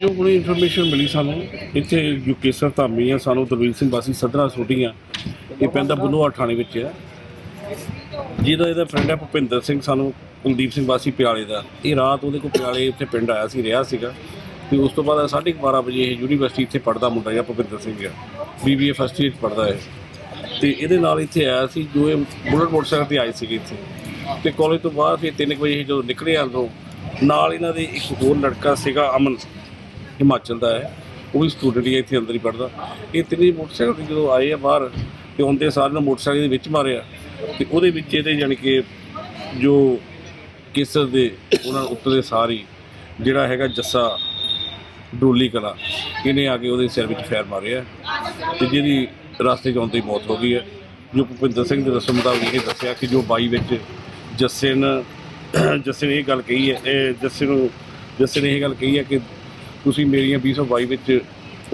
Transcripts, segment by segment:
ਜੋ ਹੁਣੇ ਇਨਫੋਰਮੇਸ਼ਨ ਮਿਲੀ ਸਾਨੂੰ, ਇੱਥੇ ਜੋ ਧਾਮੀ ਆ, ਸਾਨੂੰ ਦਰਵੀਰ ਸਿੰਘ ਵਾਸੀ ਸਦਰਾ ਸੋਟੀਆਂ ਇਹ ਪੈਂਦਾ ਬੁੱਲੋਆ ਥਾਣੇ ਵਿੱਚ ਆ। ਜਿਹਦਾ ਇਹਦਾ ਫਰੈਂਡ ਹੈ ਭੁਪਿੰਦਰ ਸਿੰਘ, ਸਾਨੂੰ ਕੁਲਦੀਪ ਸਿੰਘ ਵਾਸੀ ਪਿਆਲੇ ਦਾ। ਇਹ ਰਾਤ ਉਹਦੇ ਕੋਲ ਪਿਆਲੇ ਇੱਥੇ ਪਿੰਡ ਆਇਆ ਸੀ, ਰਿਹਾ ਸੀਗਾ। ਤੇ ਉਸ ਤੋਂ ਬਾਅਦ 12:30 ਵਜੇ ਇਹ ਯੂਨੀਵਰਸਿਟੀ ਇੱਥੇ ਪੜਦਾ ਮੁੰਡਾ ਜਿਹਾ ਭੁਪਿੰਦਰ ਸਿੰਘ ਆ। ਬੀਬੀਏ ਫਸਟ ਈਅਰ ਪੜਦਾ ਹੈ ਤੇ ਇਹਦੇ ਨਾਲ ਇੱਥੇ ਆਇਆ ਸੀ, ਜੋ ਇਹ ਬੁਲਟ ਮੋਟਰਸਾਈਕਲ ਤੇ ਆਏ ਸੀਗੇ ਇੱਥੇ। ਤੇ ਕਾਲਜ ਤੋਂ ਬਾਅਦ ਫਿਰ 3 ਵਜੇ ਇਹ ਜਦੋਂ ਨਿਕਲੇ ਅੰਦਰੋਂ, ਨਾਲ ਇਹਨਾਂ ਦੇ ਇੱਕ ਹੋਰ ਲੜਕਾ ਸੀਗਾ ਅਮਨ। ਹਿਮਾਚਲ ਦਾ ਹੈ, ਉਹ ਵੀ ਸਟੂਡੈਂਟ ਹੀ ਹੈ ਇੱਥੇ ਅੰਦਰ ਹੀ ਪੜਦਾ ਇਹ ਤਿੰਨੇ ਮੋਟਰਸਾਈਕਲ ਤੇ ਜਦੋਂ ਆਏ ਆ ਬਾਹਰ, ਤੇ ਆਉਂਦੇ ਸਾਰਿਆਂ ਨੂੰ ਮੋਟਰਸਾਈਕਲ ਦੇ ਵਿੱਚ ਮਾਰਿਆ, ਤੇ ਉਹਦੇ ਵਿੱਚ ਇਹਦੇ ਜਾਣੀ ਕਿ ਜੋ ਕੇਸਰ ਦੇ ਉਹਨਾਂ ਨੂੰ ਉੱਤਰ ਦੇ ਸਾਰ, ਜਿਹੜਾ ਹੈਗਾ ਜੱਸਾ ਡੋਲੀ ਕਲਾ, ਇਹਨੇ ਆ ਕੇ ਉਹਦੇ ਸਿਰ ਵਿੱਚ ਫੈਰ ਮਾਰਿਆ। ਤੇ ਜਿਹਦੀ ਰਸਤੇ 'ਚ ਆਉਂਦੇ ਹੀ ਮੌਤ ਹੋ ਗਈ ਹੈ, ਜੋ ਭੁਪਿੰਦਰ ਸਿੰਘ ਦੇ ਦੱਸਣ ਮੁਤਾਬਕ ਇਹ ਦੱਸਿਆ ਕਿ ਜੋ ਬਾਈ ਵਿੱਚ ਜੱਸੇ ਨੇ ਜੱਸੇ ਨੇ ਇਹ ਗੱਲ ਕਹੀ ਹੈ, ਇਹ ਜੱਸੇ ਨੂੰ, ਜੱਸੇ ਨੇ ਇਹ ਗੱਲ ਕਹੀ ਹੈ ਕਿ ਤੁਸੀਂ ਮੇਰੀਆਂ 222 ਵਿੱਚ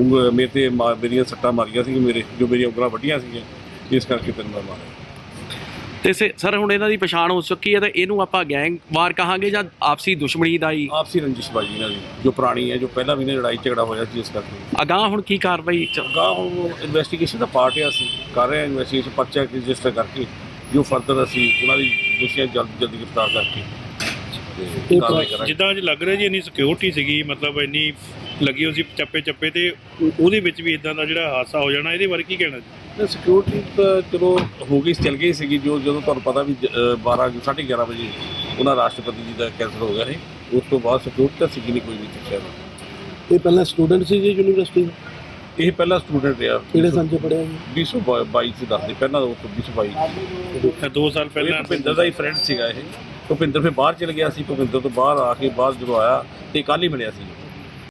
ਉਂਗ- ਮੇਰੇ ਤੇ ਮਾ- ਮੇਰੀਆਂ ਸੱਟਾਂ ਮਾਰੀਆਂ ਸੀ ਮੇਰੇ ਜੋ ਮੇਰੀਆਂ ਉਂਗਲਾਂ ਵੱਡੀਆਂ ਸੀਗੀਆਂ ਇਸ ਕਰਕੇ ਤੈਨੂੰ ਮੈਂ ਮਾਰਿਆ। ਤੇ ਸੇ- ਸਰ ਹੁਣ ਇਹਨਾਂ ਦੀ ਪਛਾਣ ਹੋ ਚੁੱਕੀ ਹੈ ਤੇ ਇਹਨੂੰ ਆਪਾਂ ਗੈਂਗ ਵਾਰ ਕਹਾਂਗੇ ਜਾਂ ਆਪਸੀ ਦੁਸ਼ਮਣੀ ਦਾ ਹੀ? ਆਪਸੀ ਰੰਜਿਸ਼ ਬਾਜੀ ਇਹਨਾਂ ਦੀ ਜੋ ਪੁਰਾਣੀ ਹੈ ਜੋ ਪਹਿਲਾਂ ਵੀ ਨੇ ਲੜਾਈ ਝਗੜਾ ਹੋਇਆ ਸੀ ਇਸ ਕਰਕੇ। ਅਗਾਹ ਹੁਣ ਕੀ ਕਾਰਵਾਈ ਚ- ਗਾ ਹੁਣ ਇਨਵੈਸਟੀਗੇਸ਼ਨ ਦਾ ਪਾਰਟ ਹੈ ਅਸੀਂ ਕਰ ਰਹੇ ਹਾਂ ਇਨਵੈਸਟੀਗੇਸ਼ਨ ਪਰਚਾ ਰਜਿਸਟਰ ਕਰਕੇ ਜੋ ਫਰਦਰ ਅਸੀਂ ਉਹਨਾਂ ਦੀ ਦੋਸ਼ੀਆਂ ਜਲਦ ਜਲਦੀ ਗ੍ਰਿਫਤਾਰ ਕਰਕੇ ਤੇ ਕਾਰਵਾਈ ਕਰਾਂਗੇ। ਜਿੱਦਾਂ ਅੱਜ ਲੱਗ ਰਿਹਾ ਜੀ ਇੰਨੀ ਸਿਕਿਉਰਿਟੀ ਸੀਗੀ ਮਤਲਬ ਇੰਨੀ ਲੱਗੀ ਹੋਈ ਸੀ ਚੱਪੇ ਚੱਪੇ ਤੇ ਉਹ- ਉਹਦੇ ਵਿੱਚ ਵੀ ਇਦਾਂ ਦਾ ਜਿਹੜਾ ਹਾਦਸਾ ਹੋ ਜਾਣਾ ਇਹਦੇ ਬਾਰੇ ਕੀ ਕਹਿਣਾ ਜੀ? ਸਿਕਿਉਰਿਟੀ ਤਾਂ ਚਲੋ ਹੋ ਗਈ ਚੱਲ ਗਈ ਸੀਗੀ ਜੋ ਜਦੋਂ ਤੁਹਾਨੂੰ ਪਤਾ ਵੀ ਜ- ਅਹ 12 11:30 ਵਜੇ ਉਹਨਾਂ ਰਾਸ਼ਟਰਪਤੀ ਜੀ ਦਾ ਕੈਂਸਲ ਹੋ ਗਿਆ ਸੀ। ਉਸ ਤੋਂ ਬਾਅਦ ਸਿਕਿਉਰਿਟੀ ਤਾਂ ਸੀਗੀ ਨਹੀਂ ਕੋਈ ਵੀ ਚੱਕਿਆ ਇਹ ਪਹਿਲਾਂ ਸਟੂਡੈਂਟ ਸੀ ਜੀ ਯੂਨੀਵਰਸਿਟੀ ਦੇ? ਇਹ ਪਹਿਲਾ ਸਟੂਡੈਂਟ ਰਿਹਾ। ਕਿਹੜੇ ਸੰਨ ਚ ਪੜਿਆ ਜੀ 222 ਚ ਦੱਸਦੇ ਪਹਿਲਾਂ ਉਹ 222 ਇਹ ਦੋ ਸਾਲ ਇਹ ਪਹਿਲਾਂ ਭੁਪਿੰਦਰ ਦਾ ਹੀ ਫਰੈਂਡ ਸੀਗਾ ਇਹ। ਭੁਪਿੰਦਰ ਫਿਰ ਬਾਹਰ ਚਲ ਗਿਆ ਸੀ, ਭੁਪਿੰਦਰ ਤੋਂ ਬਾਹਰ ਆ ਕੇ ਬਾਹਰ ਜਦੋਂ ਆਇਆ ਤੇ ਕੱਲ੍ਹ ਹੀ ਮਿਲਿਆ ਸੀ।